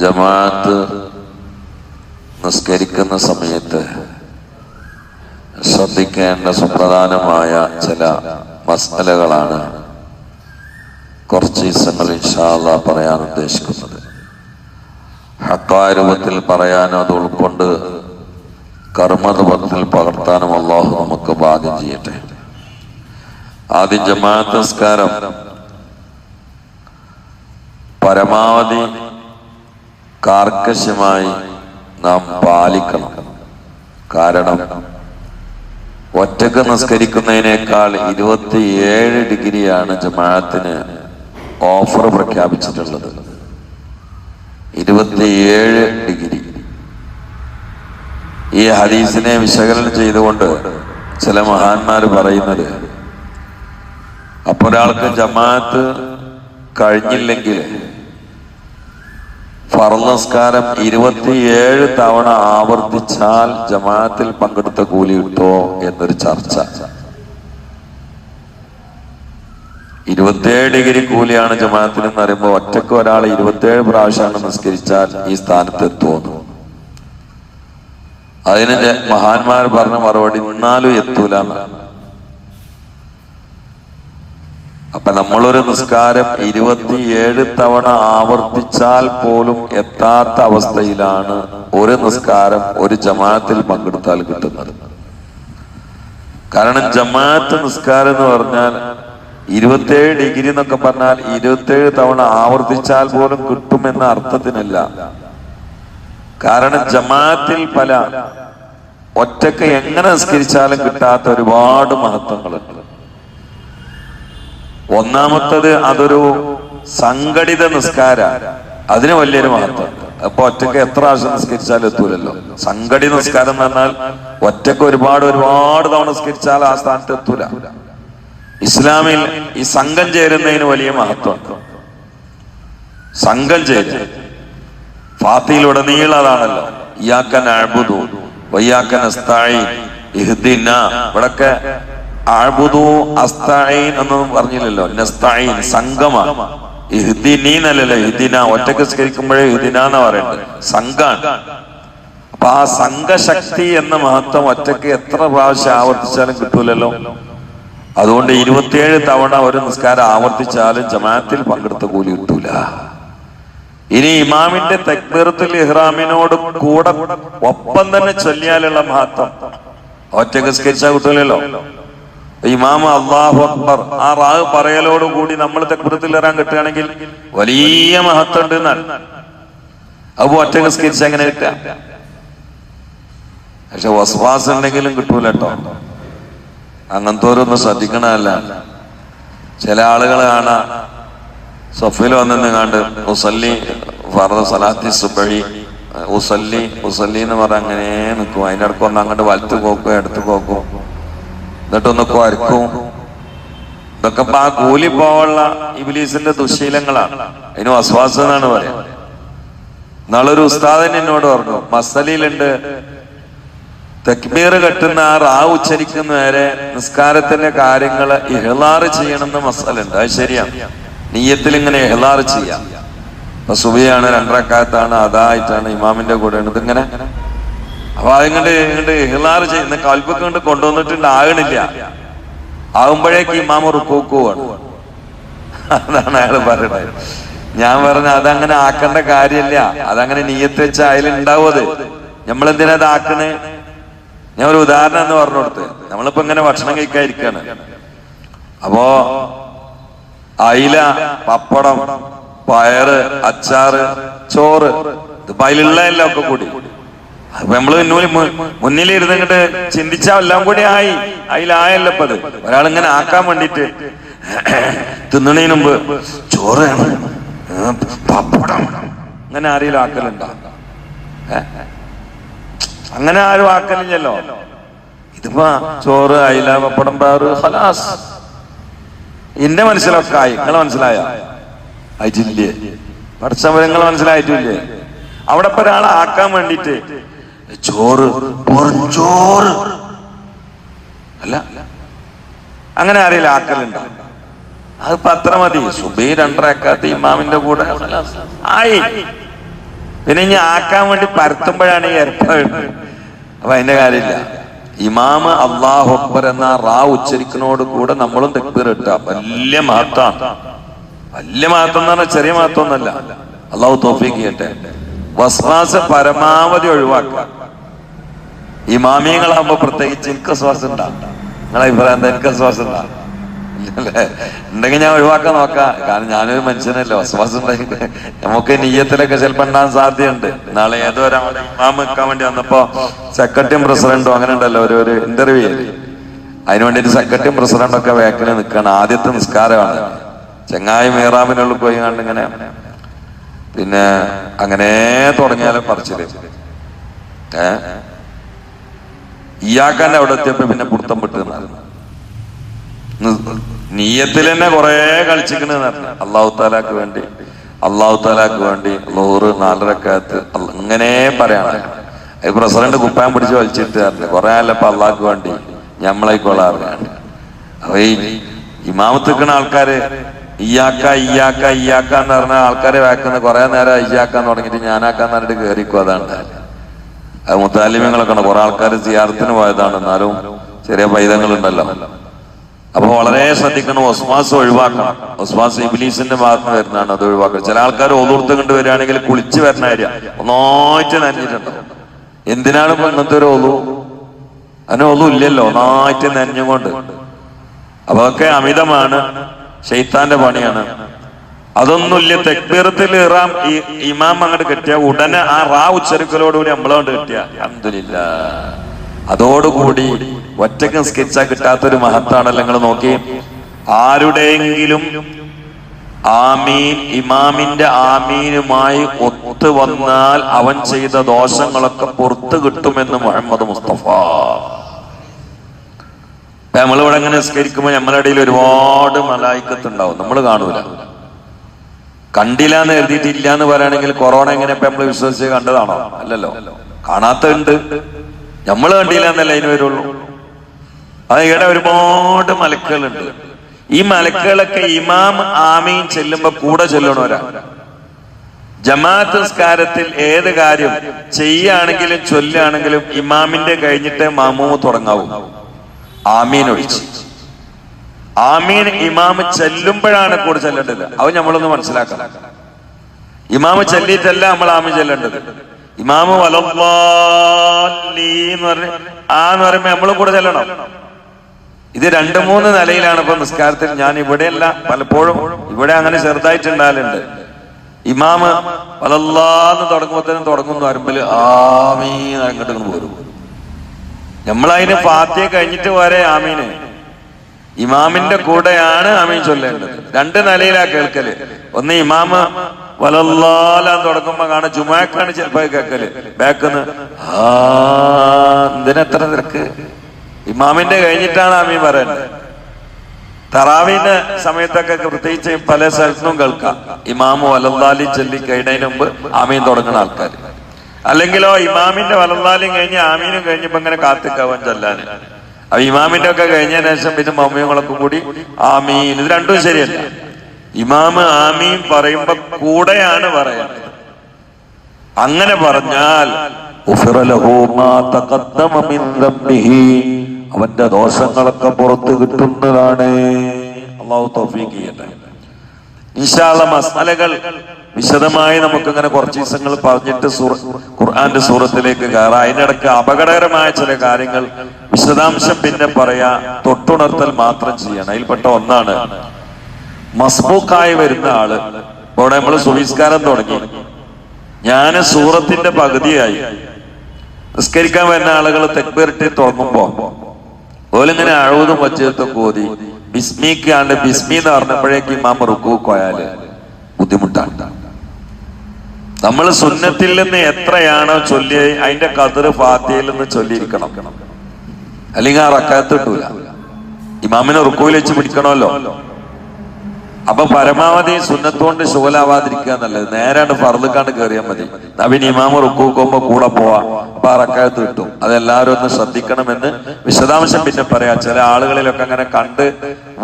ജമാഅത്ത് നിസ്കരിക്കുന്ന സമയത്ത് ശ്രദ്ധിക്കേണ്ട സുപ്രധാനമായ ചില മസലകളാണ് കുറച്ച് ദിവസങ്ങൾ ഇൻഷാല്ല പറയാൻ ഉദ്ദേശിക്കുന്നത്. ഹക്കാരൂപത്തിൽ പറയാനും അത് ഉൾക്കൊണ്ട് കർമ്മരൂപത്തിൽ പകർത്താനും അള്ളാഹു നമുക്ക് ഭാഗ്യം ചെയ്യട്ടെ. ആദ്യം ജമാഅത്ത് പരമാവധി കാർക്കശ്യമായി നാം പാലിക്കണം. കാരണം ഒറ്റയ്ക്ക് നിസ്കരിക്കുന്നതിനേക്കാൾ ഇരുപത്തിയേഴ് ഡിഗ്രിയാണ് ജമാഅത്തിന് ഓഫർ പ്രഖ്യാപിച്ചിട്ടുള്ളത്. ഇരുപത്തിയേഴ് ഡിഗ്രി. ഈ ഹദീസിനെ വിശകലനം ചെയ്തുകൊണ്ട് ചില മഹാന്മാർ പറയുന്നത് അപ്പൊ ഒരാൾക്ക് ജമാഅത്ത് കഴിഞ്ഞില്ലെങ്കിൽ ഫർനസ്കാരം ഇരുപത്തിയേഴ് തവണ ആവർത്തിച്ചാൽ ജമാഅത്തിൽ പങ്കെടുത്ത കൂലി കിട്ടോ എന്നൊരു ചർച്ച ഇരുപത്തിയേഴ് ഡിഗ്രി കൂലിയാണ് ജമാത്തിൽ എന്ന് പറയുമ്പോൾ ഒറ്റയ്ക്ക് ഒരാൾ ഇരുപത്തിയേഴ് പ്രാവശ്യമാണ് നിസ്കരിച്ചാൽ ഈ സ്ഥാനത്ത് എത്തുമെന്ന് അതിന് മഹാന്മാർ പറഞ്ഞ മറുപടി എന്നാലും എത്തൂല എന്നാണ്. അപ്പൊ നമ്മളൊരു നിസ്കാരം ഇരുപത്തിയേഴ് തവണ ആവർത്തിച്ചാൽ പോലും എത്താത്ത അവസ്ഥയിലാണ് ഒരു നിസ്കാരം ഒരു ജമാഅത്തിൽ പങ്കെടുത്താൽ കിട്ടുന്നത്. കാരണം ജമാഅത്ത് നിസ്കാരം എന്ന് പറഞ്ഞാൽ ഇരുപത്തേഴ് ഡിഗ്രി എന്നൊക്കെ പറഞ്ഞാൽ ഇരുപത്തേഴ് തവണ ആവർത്തിച്ചാൽ പോലും കിട്ടുമെന്ന അർത്ഥത്തിനല്ല. കാരണം ജമാഅത്തിൽ പല ഒറ്റയ്ക്ക് എങ്ങനെ നിസ്കരിച്ചാലും കിട്ടാത്ത ഒരുപാട് മഹത്വങ്ങളുണ്ട്. ഒന്നാമത്തത് അതൊരു സംഘടിത നിസ്കാര. അതിന് വലിയൊരു മഹത്വം. അപ്പൊ ഒറ്റയ്ക്ക് എത്ര പ്രാവശ്യം നിസ്കരിച്ചാലും എത്തൂലല്ലോ. സംഘടിത നിസ്കാരം എന്ന് പറഞ്ഞാൽ ഒറ്റയ്ക്ക് ഒരുപാട് ഒരുപാട് തവണ നിസ്കരിച്ചാൽ ആ സ്ഥാനത്ത് എത്തൂല. ഇസ്ലാമിൽ ഈ സംഘം ചേരുന്നതിന് വലിയ മഹത്വമുണ്ട് സംഘം ചേരുക. ഫാത്തിയിലൂടെ അതാണല്ലോ. ഇയാക്കൻ അഴുതു വയ്യാക്കൻ അസ്തായി എന്ന് പറഞ്ഞില്ലല്ലോ. ഇഹ്ദിന. ഒറ്റയ്ക്ക് സ്കരിക്കുമ്പോഴേ ഇഹ്ദിന എന്ന് പറയുന്നത് സംഘാണ്. അപ്പൊ ആ സംഘശക്തി എന്ന മഹത്വം ഒറ്റയ്ക്ക് എത്ര പ്രാവശ്യം ആവർത്തിച്ചാലും കിട്ടൂലല്ലോ. അതുകൊണ്ട് ഇരുപത്തിയേഴ് തവണ ഒരു നിസ്കാരം ആവർത്തിച്ചാലും ജമാഅത്തിൽ പങ്കെടുത്ത കൂലി കിട്ടൂല. ഇനി ഇമാമിന്റെ തക്ബീറത്തുൽ ഇഹ്റാമിനോട് കൂടെ ഒപ്പം തന്നെ ചൊല്ലിയാലുള്ള മഹത്വം. ഒറ്റയ്ക്ക് സ്കരിച്ചാൽ കിട്ടൂലല്ലോ. ഇമാമ അള്ളാഹു അക്ബർ ആ റാഹ് പറയലോട് കൂടി നമ്മൾ തക്ബീറത്തുൽ ഇറാൻ കിട്ടുകയാണെങ്കിൽ വലിയ മഹത്വം ഉണ്ട് എന്നാണ്. അപ്പൊ ഒറ്റ നിസ്കരിച്ച് എങ്ങനെ കിട്ടുക. പക്ഷെ വസ്വാസം ഉണ്ടെങ്കിലും കിട്ടൂല കേട്ടോ. അങ്ങനത്തെ ഓരോന്ന് ശ്രദ്ധിക്കണമല്ല ചില ആളുകൾ കാണാ സഫിൽ വന്നെന്ന് കണ്ട് ഉസല്ലി ഫർദ സലാത്തി സുബഴി ഉസല്ലി ഉസല്ലി എന്ന് പറഞ്ഞ അങ്ങനെ നിൽക്കും. അതിന്റെ ഇടയ്ക്ക് ഒന്ന് അങ്ങോട്ട് വലത്ത് പോക്കും എടുത്ത് പോക്കും. എന്നിട്ടൊന്ന് കുരക്കും ഇതൊക്കെ ആ കൂലി പോവുള്ള ഇബിലീസിന്റെ ദുശീലങ്ങളാണ്. അതിന് വസ്വാസം എന്നാണ് പറയാ. നാളൊരു ഉസ്താദൻ എന്നോട് പറഞ്ഞു മസലിയിലുണ്ട് തക്ബീർ കെട്ടുന്ന ആ റാ ഉച്ചരിക്കുന്ന വരെ നിസ്കാരത്തിന്റെ കാര്യങ്ങൾ ഇഹ്ലാറ് ചെയ്യണമെന്ന് മസലുണ്ട് അത് ശരിയാണ് നീയത്തിൽ ഇങ്ങനെ ഇഹ്ലാറ് ചെയ്യാം സുബിയാണ് രണ്ടരക്കാലത്താണ് അതായിട്ടാണ് ഇമാമിന്റെ കൂടെ ഇതിങ്ങനെ അപ്പൊ അതിങ്ങോട്ട് ഇങ്ങോട്ട് ഇഹ്ലാറ് ചെയ്യുന്ന കൽപ്പൊക്കെ കൊണ്ട് കൊണ്ടുവന്നിട്ടുണ്ട് ആകണില്ല. ആകുമ്പോഴേക്ക് ഇമാമ റുക്കൂക്കുവാണ് അതാണ് അയാൾ പറയുന്നത്. ഞാൻ പറഞ്ഞ അതങ്ങനെ ആക്കേണ്ട കാര്യമില്ല. അതങ്ങനെ നീയത്ത് വെച്ച അതിലുണ്ടാവും അത്. നമ്മളെന്തിനാ അത് ഞാൻ ഒരു ഉദാഹരണം എന്ന് പറഞ്ഞു കൊടുത്ത്. നമ്മളിപ്പോ ഇങ്ങനെ ഭക്ഷണം കഴിക്കാതിരിക്കാണ്. അപ്പോ അയില പപ്പടം പയറ് അച്ചാറ് ചോറ് ഇതിപ്പോ അതിലുള്ള എല്ലാം ഒക്കെ കൂടി. അപ്പൊ നമ്മൾ ഇരുന്നിട്ട് ചിന്തിച്ചാ എല്ലാം കൂടി ആയി. അതിലായല്ലോ ഇപ്പൊ അത്. ഒരാളിങ്ങനെ ആക്കാൻ വേണ്ടിട്ട് തിന്നണതിന് മുമ്പ് ചോറ് പപ്പടം. അങ്ങനെ ആരെങ്കിലും ആക്കലുണ്ടോ? അങ്ങനെ ആരും ആക്കലില്ലല്ലോ. ഇതിപ്പോ ചോറ് അയില പപ്പടം പാറ് ഹലാസ് എന്റെ മനസ്സിലൊക്കെ ആയി നിങ്ങളെ മനസ്സിലായ അജില്ലേ പഠിച്ചവരങ്ങൾ മനസ്സിലായിട്ടില്ലേ? അവിടെ ഒരാളെ ആക്കാൻ വേണ്ടിട്ട് ചോറ് ചോറ്. അല്ല അങ്ങനെ ആരെയും ആക്കലുണ്ടോ? അത് പത്ര മതി. സുബൈ രണ്ടരക്കാത്ത ഇമാമിന്റെ കൂടെ ആയി. പിന്നെ ഇനി ആക്കാൻ വേണ്ടി പരത്തുമ്പോഴാണ് ഈ ഏർപ്പാട് അപ്പൊ അതിന്റെ കാര്യമില്ല. ഇമാമ അള്ളാഹു അക്ബർ എന്ന റാ ഉച്ചരിക്കുന്നോട് കൂടെ നമ്മളും തെക്ബീർ ഇട്ട. വലിയ മഹത്താണ് വലിയ മഹത്വം എന്ന് പറഞ്ഞാൽ ചെറിയ മഹത്വം ഒന്നല്ല അള്ളാഹു തോഫിക്ക് ചെയ്യട്ടെ. വസ്വാസ പരമാവധി ഒഴിവാക്കുക. ഇമാമിയങ്ങളാകുമ്പോ പ്രത്യേകിച്ച് എനിക്ക് ശ്വാസം ഉണ്ടാവും നിങ്ങളെ അഭിപ്രായം എന്താ? എനിക്ക് ശ്വാസം ഉണ്ടാവും ഉണ്ടെങ്കിൽ ഞാൻ ഒഴിവാക്കാൻ നോക്കാം. കാരണം ഞാനൊരു മനുഷ്യനല്ലേ. വസ്വാസം ഉണ്ടെങ്കിൽ നമുക്ക് നീയത്തിലൊക്കെ ചിലപ്പോ ഉണ്ടാകാൻ സാധ്യതയുണ്ട്. നാളെ ഏതോ ഒരാളെ വെക്കാൻ വേണ്ടി വന്നപ്പോ സെക്രട്ടറിയും പ്രസിഡന്റും അങ്ങനെ ഉണ്ടല്ലോ ഒരു ഒരു ഇന്റർവ്യൂ അതിനു വേണ്ടിയിട്ട് സെക്രട്ടറിയും പ്രസിഡന്റും ഒക്കെ വേക്കിന് നിൽക്കണം. ആദ്യത്തെ നിസ്കാരമാണ്. ചെങ്ങായി മീറാമിനുള്ളിൽ പോയി കണ്ട് ഇങ്ങനെ പിന്നെ അങ്ങനെ തുടങ്ങിയാലും പറിച്ചിൽ ഏ? ഇയാക്കാന്റെ അവിടെ എത്തിയപ്പോ പിന്നെ പുറത്തം വിട്ടുന്നായിരുന്നു നീയത്തിൽ തന്നെ കുറെ കളിച്ചിക്കണ അള്ളാഹു താലാക്ക് വേണ്ടി അള്ളാഹു താലാക്ക് വേണ്ടി ലോറ് നാലരക്കകത്ത് ഇങ്ങനെ പറയാണ്. പ്രസിഡന്റ് കുപ്പാൻ പിടിച്ച് വലിച്ചിട്ട് പറഞ്ഞു കുറെ ആയല്ലപ്പോ അള്ളാഹ്ക്ക് വേണ്ടി ഞമ്മളായിക്കോളാറിയാണ് അപ്പൊ ഈ ഇമാമത്ത് നിൽക്കുന്ന ആൾക്കാര് ഇയാക്ക ഇയാക്ക ഇയാക്ക എന്ന് പറഞ്ഞ ആൾക്കാരെ വാക്കുന്ന കുറെ നേരം ഇയാക്കാന്ന് തുടങ്ങിയിട്ട് ഞാനാക്കാന്ന് പറഞ്ഞിട്ട് കയറിക്കോ അതാണ്. അത് മുത്താലിമ്യങ്ങളൊക്കെ കുറെ ആൾക്കാർ സിയാർത്തിന് പോയതാണ് എന്നാലും ചെറിയ പൈതങ്ങളുണ്ടല്ലോ. അപ്പൊ വളരെ ശ്രദ്ധിക്കണം. ഒസ്മാസ് ഒഴിവാക്കണം. ഒസ്മാസ് ഇബിലീസിന്റെ ഭാഗത്ത് വരുന്നതാണ് അത് ഒഴിവാക്കണം. ചില ആൾക്കാർ ഒതുർത്ത് കണ്ടു വരികയാണെങ്കിൽ കുളിച്ച് വരുന്ന കാര്യ. ഒന്നായിട്ട് നനഞ്ഞിട്ടുണ്ടാവും. എന്തിനാണ് ഇപ്പൊ ഇന്നത്തെ ഒരു ഒതു അതിന് ഒതു ഇല്ലല്ലോ. ഒന്നായിട്ട് നനഞ്ഞുകൊണ്ട് അപ്പൊ അതൊക്കെ അമിതമാണ്. ഷെയ്ത്താന്റെ പണിയാണ്. അതൊന്നുമില്ല തെക്ബീറത്തിൽ ഇറാം ഈ ഇമാം അങ്ങോട്ട് കെട്ടിയ. ഉടനെ ആ റാ ഉച്ചരിക്കലോടുകൂടി നമ്മളോട് കെട്ടിയ. അഹമ്മദില്ല അതോടുകൂടി ഒറ്റയ്ക്ക് സ്കെച്ചാ കിട്ടാത്തൊരു മഹത്താണല്ലോ നിങ്ങൾ നോക്കി. ആരുടെയെങ്കിലും ആമീൻ ഇമാമിന്റെ ആമീനുമായി ഒത്തു വന്നാൽ അവൻ ചെയ്ത ദോഷങ്ങളൊക്കെ പുറത്തു കിട്ടുമെന്ന് മുഹമ്മദ് മുസ്തഫ. നമ്മളിവിടെ അങ്ങനെ നിസ്കരിക്കുമ്പോൾ നമ്മുടെ ഇടയിൽ ഒരുപാട് മലായിക്കത്തുണ്ടാവും. നമ്മൾ കാണൂല. കണ്ടില്ല എന്ന് എഴുതിയിട്ടില്ല എന്ന് പറയുകയാണെങ്കിൽ കൊറോണ എങ്ങനെ ഇപ്പൊ നമ്മൾ വിശ്വസിച്ച് കണ്ടതാണോ? അല്ലല്ലോ. കാണാത്തുണ്ട് നമ്മൾ കണ്ടില്ല എന്നല്ല അതിന് വരുള്ളൂ. അത് ഇവിടെ ഒരുപാട് മലക്കുകളുണ്ട്. ഈ മലക്കുകളൊക്കെ ഇമാം ആമീൻ ചെല്ലുമ്പോ കൂടെ ചെല്ലണവരാ. ജമാഅത്ത് നിസ്കാരത്തിൽ ഏത് കാര്യം ചെയ്യാണെങ്കിലും ചൊല്ലുകയാണെങ്കിലും ഇമാമിന്റെ കഴിഞ്ഞിട്ട് മാമൂ തുടങ്ങാവൂ. ആമീൻ ഒഴിച്ച്. ആമീൻ ഇമാമ് ചെല്ലുമ്പോഴാണ് കൂടെ ചെല്ലേണ്ടത്. അവൻ നമ്മളൊന്ന് മനസ്സിലാക്കണം. ഇമാമ് ചെല്ലിയിട്ടല്ല നമ്മൾ ആമീൻ ചെല്ലേണ്ടത്. ഇമാമ് വലല്ലാലീന്ന് പറഞ്ഞ് ആ എന്ന് പറയുമ്പോ നമ്മളും കൂടെ ചെല്ലണം. ഇത് രണ്ട് മൂന്ന് നിലയിലാണ് ഇപ്പൊ നിസ്കാരത്തിൽ. ഞാൻ ഇവിടെയല്ല പലപ്പോഴും ഇവിടെ അങ്ങനെ ചെറുതായിട്ടുണ്ടാകലുണ്ട്. ഇമാമ് വലല്ലാന്ന് തുടങ്ങുമ്പോഴത്തേനും തുടങ്ങുന്നു വരുമ്പോൾ ആമീൻ അങ്ങോട്ട് പോരും. നമ്മളതിന് പാത്തിയെ കഴിഞ്ഞിട്ട് വരെ ആമീന്. ഇമാമിന്റെ കൂടെയാണ് ആമീൻ ചൊല്ലേണ്ടത്. രണ്ട് നിലയിലാ കേൾക്കൽ. ഒന്ന് ഇമാമ വലല്ലാലാൻ തുടങ്ങുമ്പോ കാണാൻ ജുമാക്കാണ് ചിലപ്പോ കേൾക്കൽ. ബാക്കിന്ന് ആ എന്തിനെത്ര തിരക്ക്? ഇമാമിന്റെ കഴിഞ്ഞിട്ടാണ് ആമീൻ പറയുന്നത് തറാവിന്റെ സമയത്തൊക്കെ പ്രത്യേകിച്ച് പല സ്ഥലത്തും കേൾക്കാം. ഇമാമു വലല്ലാലി ചൊല്ലി കഴിഞ്ഞതിന് മുമ്പ് ആമീൻ തുടങ്ങുന്ന ആൾക്കാർ അല്ലെങ്കിലോ ഇമാമിന്റെ വലല്ലാലും കഴിഞ്ഞ് ആമീനും കഴിഞ്ഞപ്പോ ഇങ്ങനെ കാത്തിക്കാവാൻ ചൊല്ലാന്. അപ്പൊ ഇമാമിന്റെ ഒക്കെ കഴിഞ്ഞ ശേഷം ഇത് മമ്മിയങ്ങളൊക്കെ കൂടി. ആമീൻ. ഇത് രണ്ടും ശരിയല്ല. ഇമാമ് ആമീൻ പറയുമ്പോ കൂടെയാണ് പറയുന്നത്. അങ്ങനെ പറഞ്ഞാൽ. അവന്റെ ദോഷങ്ങളൊക്കെ പുറത്ത് കിട്ടുന്നതാണ്. അള്ളാഹു ഇൻഷാല്ല മസാലകൾ വിശദമായി നമുക്ക് നമുക്കിങ്ങനെ കുറച്ച് ദിവസങ്ങൾ പറഞ്ഞിട്ട് ഖുർആന്റെ സൂറത്തിലേക്ക് കയറാം. അതിനിടയ്ക്ക് അപകടകരമായ ചില കാര്യങ്ങൾ വിശദാംശം പിന്നെ പറയാ തൊട്ടുണർത്തൽ മാത്രം ചെയ്യണം. അതിൽപ്പെട്ട ഒന്നാണ് മസ്ബൂക്കായി വരുന്ന ആൾ. ഇവിടെ നമ്മൾ സുവിസ്കാരം തുടങ്ങി. ഞാൻ സൂറത്തിന്റെ പകുതിയായി. നിസ്കരിക്കാൻ വരുന്ന ആളുകൾ തെക്കുരട്ടി തുടങ്ങുമ്പോ ഓലിങ്ങനെ അഴുതും വച്ചത്തൊക്കെ കോതി ബിസ്മിക്കാണ്ട് ബിസ്മി എന്ന് പറഞ്ഞപ്പോഴേക്ക് ഇമാം റുക്കു കോയാൽ ബുദ്ധിമുട്ടാണ്. നമ്മൾ സുന്നത്തിൽ നിന്ന് എത്രയാണോ ചൊല്ലി അതിന്റെ കതിർ ഫാത്തിയിൽ നിന്ന് ചൊല്ലിയിരിക്കണം. അല്ലെങ്കിൽ ആ റക്കാത്ത് കിട്ടൂല. ഇമാമിനെ റുക്കോയിൽ വെച്ച് പിടിക്കണമല്ലോ. അപ്പൊ പരമാവധി സുന്നത്തോണ്ട് ശുഗലാവാതിരിക്കുക എന്നുള്ളത് നേരാണ്ട് ഫർദുക്കാണ്ട് കയറിയാൽ മതി. നവീൻ ഇമാമ റുക്കുമ്പോ കൂടെ പോവാ. അപ്പൊ അറക്കായത്ത് കിട്ടും. അതെല്ലാവരും ഒന്ന് ശ്രദ്ധിക്കണമെന്ന് വിശദാംശം പിന്നെ പറയാം. ചില ആളുകളിലൊക്കെ അങ്ങനെ കണ്ട്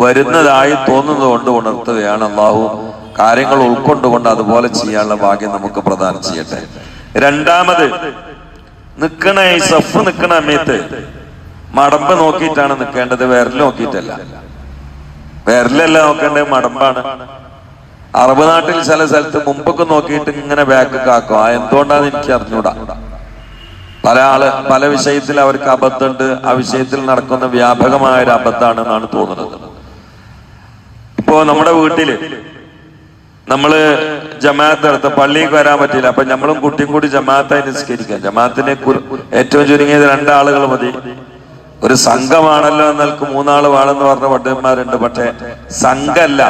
വരുന്നതായി തോന്നുന്നത് കൊണ്ട് ഉണർത്തുകയാണ് അള്ളാഹു കാര്യങ്ങൾ ഉൾക്കൊണ്ടുകൊണ്ട് അതുപോലെ ചെയ്യാനുള്ള ഭാഗ്യം നമുക്ക് പ്രദാനം ചെയ്യട്ടെ. രണ്ടാമത് നിക്കണ ഈ സഫ് നിക്കണ സമയത്ത് മടമ്പ് നോക്കിയിട്ടാണ് നിൽക്കേണ്ടത്. വിരൽ നോക്കിയിട്ടല്ല. വിരലല്ല നോക്കേണ്ടത് മടമ്പാണ്. അറബ് നാട്ടിൽ ചില സ്ഥലത്ത് മുമ്പൊക്കെ നോക്കിയിട്ട് ഇങ്ങനെ ബാക്ക് കാക്കും. ആ എന്തുകൊണ്ടാന്ന് എനിക്ക് അറിഞ്ഞൂടാ. പല ആൾ പല വിഷയത്തിൽ അവർക്ക് അബദ്ധമുണ്ട്. ആ വിഷയത്തിൽ നടക്കുന്ന വ്യാപകമായ ഒരു അബദ്ധമാണ് എന്നാണ് തോന്നുന്നത്. ഇപ്പോ നമ്മുടെ വീട്ടിൽ നമ്മൾ ജമാഅത്ത് നടത്തും. പള്ളിക്ക് വരാൻ പറ്റില്ല. അപ്പൊ നമ്മളും കുട്ടിയും കൂടി ജമാഅത്തായി നിസ്കരിക്കാം. ജമാഅത്തിനെ ഏറ്റവും ചുരുങ്ങിയത് രണ്ടാളുകൾ മതി. ഒരു സംഘമാണല്ലോ എന്നൽക്ക് മൂന്നാൾ വാളെന്ന് പറഞ്ഞ പണ്ഡിതന്മാരുണ്ട് പക്ഷെ സംഘല്ല.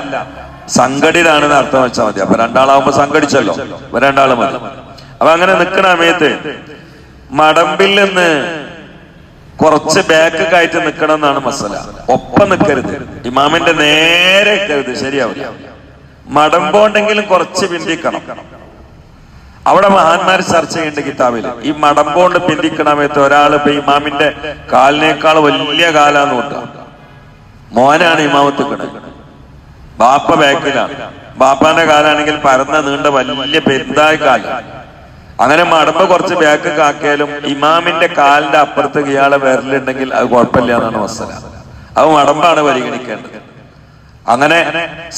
സംഘടിതാണെന്ന് അർത്ഥം വെച്ചാൽ മതി. അപ്പൊ രണ്ടാളാവുമ്പോ സംഘടിച്ചല്ലോ. അപ്പൊ രണ്ടാൾ മതി. അപ്പൊ അങ്ങനെ നിൽക്കണ സമയത്ത് മടമ്പിൽ നിന്ന് കുറച്ച് ബാക്ക് കയറ്റി നിൽക്കണം എന്നാണ് മസല. ഒപ്പം നിൽക്കരുത് ഇമാമിന്റെ നേരെ നിൽക്കരുത് ശരിയാവില്ല. മടമ്പോണ്ടെങ്കിലും കുറച്ച് പിന്തിക്കണം. അവിടെ മഹാന്മാർ ചർച്ച ചെയ്യേണ്ട കിതാബിൽ ഈ മടമ്പോണ്ട് പിന്തിക്കണമേത്ത് ഒരാൾ ഇപ്പൊ ഇമാമിന്റെ കാലിനേക്കാൾ വലിയ കാലാന്ന് കൂട്ടുക മോനാണ് ഇമാമത്ത് കിടക്കുന്നത് ബാപ്പ ബാക്കിലാണ് ബാപ്പാന്റെ കാലാണെങ്കിൽ പരന്ന നീണ്ട വലിയ പെരുന്തായ കാലം. അങ്ങനെ മടമ്പ് കുറച്ച് ബാക്ക് കാക്കിയാലും ഇമാമിന്റെ കാലിന്റെ അപ്പുറത്ത് ഇയാളെ വിരലുണ്ടെങ്കിൽ അത് കുഴപ്പമില്ല എന്നാണ് വസ്സല അത് മടമ്പാണ് പരിഗണിക്കേണ്ടത്. അങ്ങനെ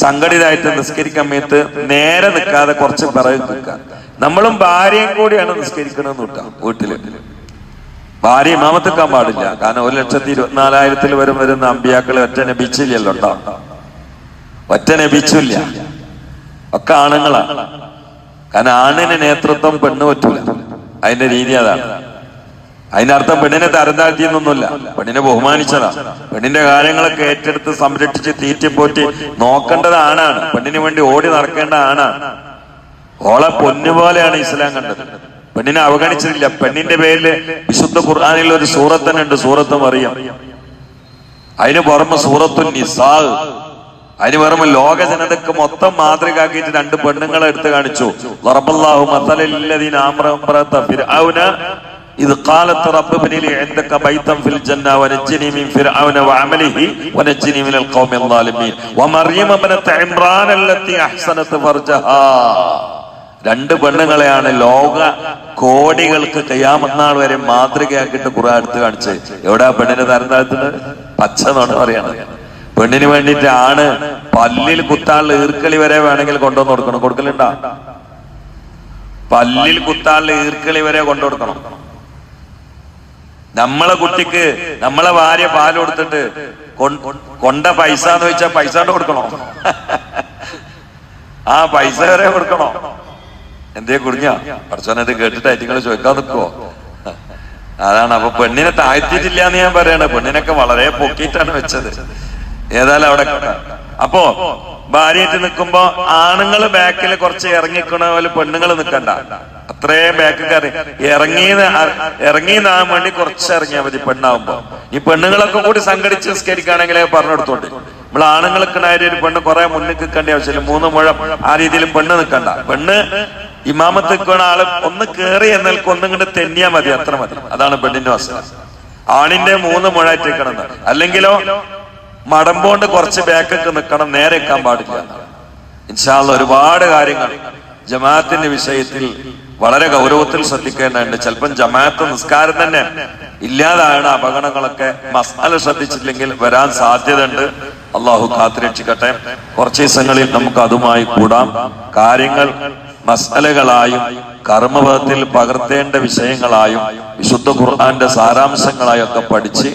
സംഘടിതായിട്ട് നിസ്കരിക്കാൻ സമയത്ത് നേരെ നിൽക്കാതെ കുറച്ച് പിറകെ നിൽക്കുക. നമ്മളും ഭാര്യയും കൂടിയാണ് നിസ്കരിക്കണമെന്ന് കിട്ടാം വീട്ടിൽ. ഭാര്യ ഇമാമത്തിക്കാൻ പാടില്ല. കാരണം ഒരു ലക്ഷത്തി ഇരുപത്തിനാലായിരത്തിൽ വരും വരുന്ന അമ്പിയാക്കളെ ഒറ്റ നബിച്ചില്ലല്ലോ ഉണ്ടാവും ഒറ്റ നബിച്ചില്ല. ഒക്കെ ആണുങ്ങളാണ് കാരണം ആണിന് നേതൃത്വം പെണ്ണ് പറ്റൂല അതിന്റെ രീതി അതാണ്. അതിന്റെ അർത്ഥം പെണ്ണിനെ തരം താഴ്ത്തിയെന്നൊന്നുമില്ല പെണ്ണിനെ ബഹുമാനിച്ചതാ. പെണ്ണിന്റെ കാര്യങ്ങളൊക്കെ ഏറ്റെടുത്ത് സംരക്ഷിച്ച് തീറ്റിപ്പോറ്റി നോക്കേണ്ടത് ആണാണ്. പെണ്ണിന് വേണ്ടി ഓടി നടക്കേണ്ട ആണാണ് ഓളെ പൊന്നുപോലെയാണ് ഇസ്ലാം കണ്ടത്. പെണ്ണിനെ അവഗണിച്ചിട്ടില്ല. പെണ്ണിന്റെ പേരിൽ വിശുദ്ധ ഖുർആാനിൽ ഒരു സൂറത്ത് തന്നെ ഉണ്ട് സൂറത്ത് മറിയം. അതിന് പുറമെ സൂറത്തു നിസാ അതിന് പുറമെ ലോക ജനതക്ക് മൊത്തം മാതൃകയാക്കിയിട്ട് രണ്ട് പെണ്ണുങ്ങളെ എടുത്ത് കാണിച്ചു. ضربالله مثلا للذين آمنوا امرأة فرعون إذ قالت رب ابن لي عندك بيتا في الجنة ونجني من فرعون وعمله ونجني من القوم الظالمين ومريم ابنة عمران التي أحسنت فرجها രണ്ട് പെണ്ണുങ്ങളെയാണ് ലോക കോടികൾക്ക് കയ്യാമന്നാൾ വരെ മാതൃകയാക്കിയിട്ട് കുറെ അടുത്ത് കാണിച്ച് എവിടാ പെണ്ണിനെ തരം താഴ്ത്തുന്നത് പച്ച എന്നാണ് പറയണത് പെണ്ണിന് വേണ്ടിയിട്ട് ആണ് പല്ലിൽ കുത്താനുള്ള ഈർക്കളി വരെ വേണമെങ്കിൽ കൊണ്ടുവന്ന് കൊടുക്കണം കൊടുക്കലുണ്ടാ പല്ലിൽ കുത്താനുള്ള ഈർക്കളി വരെ കൊണ്ടു കൊടുക്കണം നമ്മളെ കുട്ടിക്ക് നമ്മളെ ഭാര്യ പാൽ കൊടുത്തിട്ട് കൊണ്ട പൈസ എന്ന് വെച്ചാൽ പൈസ കൊടുക്കണോ? ആ പൈസ വരെ കൊടുക്കണോ? എന്തേ കുടുങ്ങിയ? പഠിച്ചോനത് കേട്ടിട്ട് നിങ്ങൾ ചോദിക്കാൻ നിൽക്കുവോ അതാണ് അപ്പൊ പെണ്ണിനെ താഴ്ത്തിയിട്ടില്ല എന്ന് ഞാൻ പറയണ. പെണ്ണിനൊക്കെ വളരെ പൊക്കിയിട്ടാണ് വെച്ചത്. ഏതായാലും അവിടെ. അപ്പോ ഭാര്യയായിട്ട് നിൽക്കുമ്പോ ആണുങ്ങൾ ബാക്കിൽ കുറച്ച് ഇറങ്ങിക്കണ പോലെ പെണ്ണുങ്ങൾ നിൽക്കണ്ട അത്രയും ബാക്ക് കയറി. ഇറങ്ങി ഇറങ്ങിന്നാൻ വേണ്ടി കുറച്ച് ഇറങ്ങിയാൽ മതി പെണ്ണാവുമ്പോ. ഈ പെണ്ണുങ്ങളൊക്കെ കൂടി സംഘടിച്ച് നിസ്കരിക്കുകയാണെങ്കിൽ പറഞ്ഞെടുത്തോണ്ട് നമ്മൾ ആണുങ്ങൾക്ക് ഉണ്ടായ ഒരു പെണ്ണ് കുറെ മുന്നിൽ നിൽക്കേണ്ട ആവശ്യമില്ല. മൂന്ന് മുഴം ആ രീതിയിൽ പെണ്ണ് നിൽക്കണ്ട. പെണ്ണ് ഇമാമത്ത് നിൽക്കുന്ന ആൾ ഒന്ന് കേറി എന്നാൽ കൊണ്ട് തെന്നിയാ മതി അത്ര മതി. അതാണ് പെണ്ണിന്റെ വസ്തു ആണിന്റെ മൂന്ന് മുഴായിട്ടേക്കണം അല്ലെങ്കിലോ മടമ്പോണ്ട് കുറച്ച് ബാക്കൊക്കെ നിൽക്കണം നേരെ നിൽക്കാൻ പാടില്ല. ഇൻഷാല്ല ഒരുപാട് കാര്യങ്ങൾ. ജമാഅത്തിന്റെ വിഷയത്തിൽ വളരെ ഗൗരവത്തിൽ ശ്രദ്ധിക്കേണ്ടതുണ്ട്. ചിലപ്പം ജമാഅത്ത് നിസ്കാരം തന്നെ ഇല്ലാതാണ് അപകടങ്ങളൊക്കെ മസാല ശ്രദ്ധിച്ചില്ലെങ്കിൽ വരാൻ സാധ്യതയുണ്ട്. അള്ളാഹു കാത്തുരക്ഷിക്കട്ടെ. കുറച്ച് ദിവസങ്ങളിൽ നമുക്ക് അതുമായി കൂടാം. കാര്യങ്ങൾ മസലകളായും കർമ്മപഥത്തിൽ പകർത്തേണ്ട വിഷയങ്ങളായും വിശുദ്ധ ഖുർആന്റെ സാരാംശങ്ങളായും ഒക്കെ പഠിച്ച്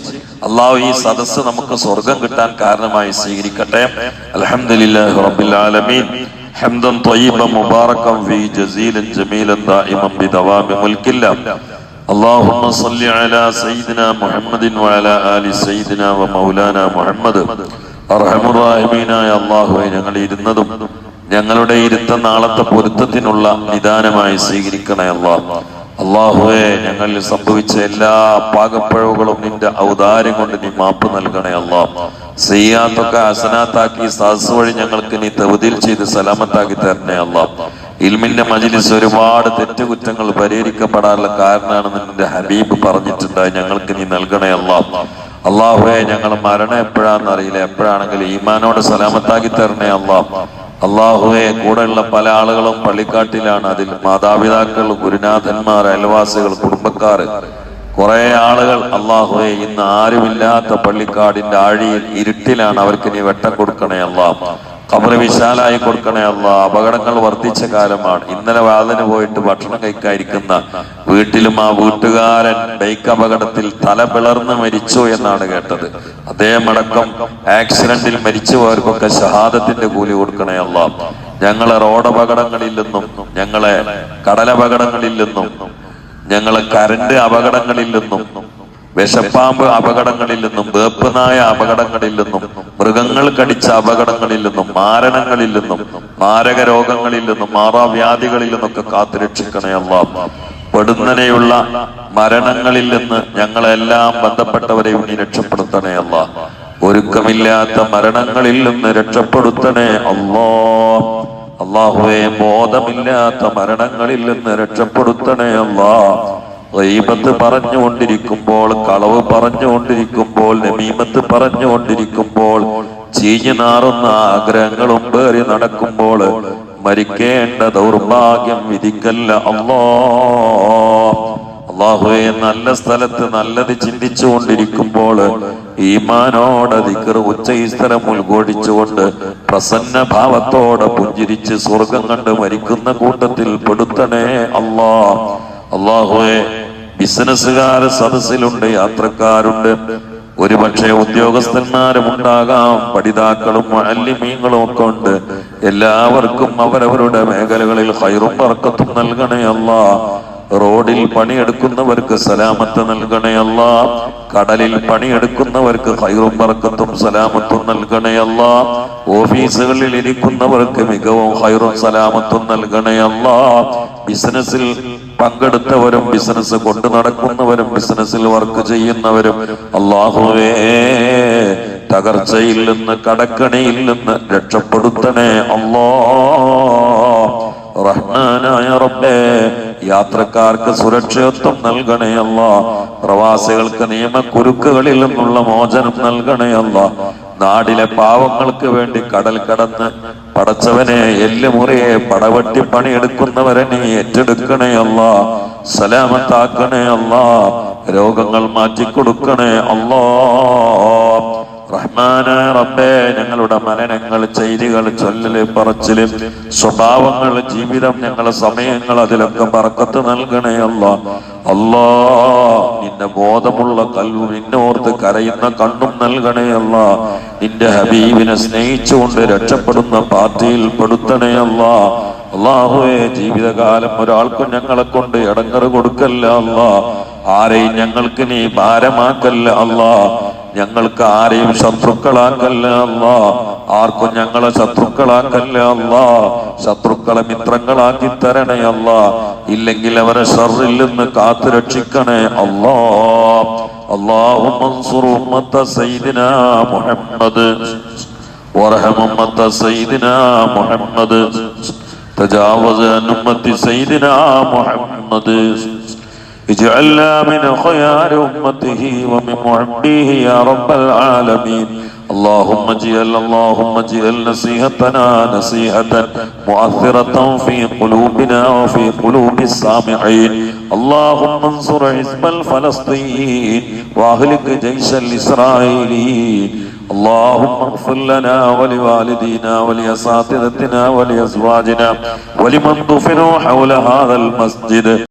അള്ളാഹു ഈ സദസ്സ് നമുക്ക് സ്വർഗം കിട്ടാൻ കാരണമായി സ്വീകരിക്കട്ടെ. റബ്ബിൽ ആലമീൻ. حمدا طيبا مباركا فيه جزيلا جميلا دائما بدوام ملك الله اللهم صل على سيدنا محمد وعلى آل سيدنا ومولانا محمد അർഹമുറാഹിമീനായ അള്ളാഹുവെ ഞങ്ങൾ ഇരുന്നതും ഞങ്ങളുടെ ഇരുത്ത നാളത്തെ പൊരുത്തത്തിനുള്ള നിദാനമായി സ്വീകരിക്കണേ അള്ളാഹ് അള്ളാഹുവെ ഞങ്ങളിൽ സംഭവിച്ച എല്ലാ പാകപ്പഴവുകളും നിന്റെ ഔദാര്യം കൊണ്ട് നീ മാപ്പ് നൽകണേ അള്ളാഹ് ചെയ്യാത്തൊക്കെ അസനാത്താക്കി സാസ് വഴി ഞങ്ങൾക്ക് നീ തവതിൽ ചെയ്ത് സലാമത്താക്കി തരണേ അള്ളാഹ് ഇൽമിന്റെ മജിലിസ് ഒരുപാട് തെറ്റുകുറ്റങ്ങൾ പരിഹരിക്കപ്പെടാനുള്ള കാരണമാണെന്ന് നിന്റെ ഹബീബ് പറഞ്ഞിട്ടുണ്ടായി ഞങ്ങൾക്ക് നീ നൽകണേ അള്ളാഹ് അള്ളാഹുവെ ഞങ്ങൾ മരണം എപ്പോഴാണെന്ന് അറിയില്ല. എപ്പോഴാണെങ്കിലും ഈമാനോട് സലാമത്താക്കി തരണേ അള്ളാഹ് അള്ളാഹുവെ കൂടെയുള്ള പല ആളുകളും പള്ളിക്കാട്ടിലാണ് അതിൽ മാതാപിതാക്കൾ ഗുരുനാഥന്മാർ അയൽവാസികൾ കുടുംബക്കാർ. കുറെ ആളുകൾ അള്ളാഹുവെ ഇന്ന് ആരുമില്ലാത്ത പള്ളിക്കാടിന്റെ ആഴിയിൽ ഇരുട്ടിലാണ് അവർക്ക് നീ വെട്ടം കൊടുക്കണേ അള്ളാഹ്. കബറ് വിശാലായി കൊടുക്കണേ അല്ല അപകടങ്ങൾ വർദ്ധിച്ച കാലമാണ്. ഇന്നലെ വാതിന് പോയിട്ട് ഭക്ഷണം കഴിക്കാതിരിക്കുന്ന വീട്ടിലും ആ വീട്ടുകാരൻ ബൈക്ക് അപകടത്തിൽ തല പിളർന്ന് മരിച്ചു എന്നാണ് കേട്ടത്. അദ്ദേഹം അടക്കം ആക്സിഡന്റിൽ മരിച്ചുപോയവർക്കൊക്കെ ഷഹാദത്തിന്റെ കൂലി കൊടുക്കണേ അല്ല ഞങ്ങളെ റോഡ് അപകടങ്ങളിൽ നിന്നും ഞങ്ങളെ കടലപകടങ്ങളിൽ നിന്നും ഞങ്ങളെ കരണ്ട് അപകടങ്ങളിൽ നിന്നും വിഷപ്പാമ്പ് അപകടങ്ങളിൽ നിന്നും വേപ്പനായ അപകടങ്ങളിൽ നിന്നും മൃഗങ്ങൾ കടിച്ച അപകടങ്ങളിൽ നിന്നും മാരണങ്ങളിൽ നിന്നും മാരക രോഗങ്ങളിൽ നിന്നും മാറാവ്യാധികളിൽ നിന്നൊക്കെ കാത്തുരക്ഷിക്കണേ അള്ളാ പെടുന്നനെയുള്ള മരണങ്ങളിൽ നിന്ന് ഞങ്ങളെല്ലാം ബന്ധപ്പെട്ടവരെയും നീ രക്ഷപ്പെടുത്തണേ അല്ല ഒരുക്കമില്ലാത്ത മരണങ്ങളിൽ നിന്ന് രക്ഷപ്പെടുത്തണേ അല്ലോ അള്ളാഹുവെ ബോധമില്ലാത്ത മരണങ്ങളിൽ നിന്ന് രക്ഷപ്പെടുത്തണേ അല്ലാ ഗൈബത്ത് പറഞ്ഞുകൊണ്ടിരിക്കുമ്പോൾ കളവ് പറഞ്ഞുകൊണ്ടിരിക്കുമ്പോൾ നമീമത്ത് പറഞ്ഞുകൊണ്ടിരിക്കുമ്പോൾ ചീഞ്ഞു നാറുന്ന ആഗ്രഹങ്ങളും പേറി നടക്കുമ്പോൾ മരിക്കേണ്ട ദൗർഭാഗ്യം വിധിക്കല്ല. അല്ലോ അള്ളാഹുവെ നല്ല സ്ഥലത്ത് നല്ലത് ചിന്തിച്ചു കൊണ്ടിരിക്കുമ്പോൾ ഈമാനോടെ ദിക്കർ ഉച്ച ഈ സ്ഥലം ഉദ്ഘോഷിച്ചുകൊണ്ട് പ്രസന്ന ഭാവത്തോടെ പുഞ്ചിരിച്ച് സ്വർഗം കണ്ട് മരിക്കുന്ന കൂട്ടത്തിൽ പെടുത്തണേ. അള്ളാ അള്ളാഹുവെ ബിസിനസ്സുകാർ സദസ്സിലുണ്ട് യാത്രക്കാരുണ്ട്. ഒരുപക്ഷെ ഉദ്യോഗസ്ഥന്മാരും ഉണ്ടാകാം പഠിതാക്കളും അല്ലിമീങ്ങളും ഒക്കെ ഉണ്ട്. എല്ലാവർക്കും അവരവരുടെ മേഖലകളിൽ ഹൈറും പറക്കത്തും നൽകണേ റോഡിൽ പണിയെടുക്കുന്നവർക്ക് സലാമത്ത് നൽകണയല്ല കടലിൽ പണിയെടുക്കുന്നവർക്ക് ഹൈറും പറക്കത്തും സലാമത്തും നൽകണയല്ല ഓഫീസുകളിൽ ഇരിക്കുന്നവർക്ക് മികവും ഹൈറും സലാമത്തും നൽകണയല്ല ബിസിനസ്സിൽ പങ്കെടുത്തവരും ബിസിനസ് കൊണ്ടു നടക്കുന്നവരും ബിസിനസ്സിൽ വർക്ക് ചെയ്യുന്നവരും അള്ളാഹുവേ തകർച്ചയിൽ നിന്ന് കടക്കണിയിൽ നിന്ന് രക്ഷപ്പെടുത്തണേ അള്ളോ. റഹ്മാനായ റബ്ബേ യാത്രക്കാർക്ക് സുരക്ഷിതത്വം നൽകണേ അല്ല പ്രവാസികൾക്ക് നിയമക്കുരുക്കുകളിൽ നിന്നുള്ള മോചനം നൽകണേ അല്ല നാടിലെ പാവങ്ങൾക്ക് വേണ്ടി കടൽ കടന്ന് പടച്ചവനെ എല്ലുമുറിയെ പടവട്ടി പണിയെടുക്കുന്നവരെ നീ ഏറ്റെടുക്കണേ അല്ല സലാമത്താക്കണേ അല്ല രോഗങ്ങൾ മാറ്റിക്കൊടുക്കണേ അല്ലോ. റഹ്മാന റബ്ബേ ഞങ്ങളുടെ മരണങ്ങൾ ചെയ്തികൾ ചൊല്ലല് പറച്ചിൽ സ്വഭാവങ്ങൾ ജീവിതം ഞങ്ങളെ സമയങ്ങൾ അതിലൊക്കെ പറക്കത്ത് നൽകണേ അല്ല. അല്ലാ നിന്റെ ബോധമുള്ള കല്ലു നിന്നോർത്ത് കരയുന്ന കണ്ണും നൽകണേ നിന്റെ ഹബീബിനെ സ്നേഹിച്ചുകൊണ്ട് രക്ഷപ്പെടുന്ന പാർട്ടിയിൽ പെടുത്തണേ അല്ല. അള്ളാഹുവെ ജീവിതകാലം ഒരാൾക്കും ഞങ്ങളെ കൊണ്ട് ഇടങ്ങറ് കൊടുക്കല്ല അല്ല. ആരെയും ഞങ്ങൾക്ക് നീ ഭാരമാക്കല്ല അല്ല. ഞങ്ങൾക്ക് ആരെയും ശത്രുക്കളാക്കല്ല അല്ല. ആർക്കും ഞങ്ങളെ ശത്രുക്കളാക്കല്ല അല്ല. ശത്രുക്കളെ മിത്രങ്ങളാക്കി തരണേ അല്ല. ഇല്ലെങ്കിൽ അവരെ ഷറിൽ നിന്ന് കാത്തു രക്ഷിക്കണേ അല്ലാ. اللهم انصر أمة سيدنا محمد. وارحم أمة سيدنا محمد. تجاوز عن أمة سيدنا محمد. اجعلنا من خيار أمته ومن محبيه يا رب العالمين. اللهم اجعل اللهم اجعل نصيحتنا نصيحة مؤثرة في قلوبنا وفي قلوب السامعين اللهم انصر حزب الفلسطين واهلك جيش الإسرائيليين اللهم اغفر لنا ولوالدينا ولأساتذتنا ولأزواجنا ولمن دفنوا حول هذا المسجد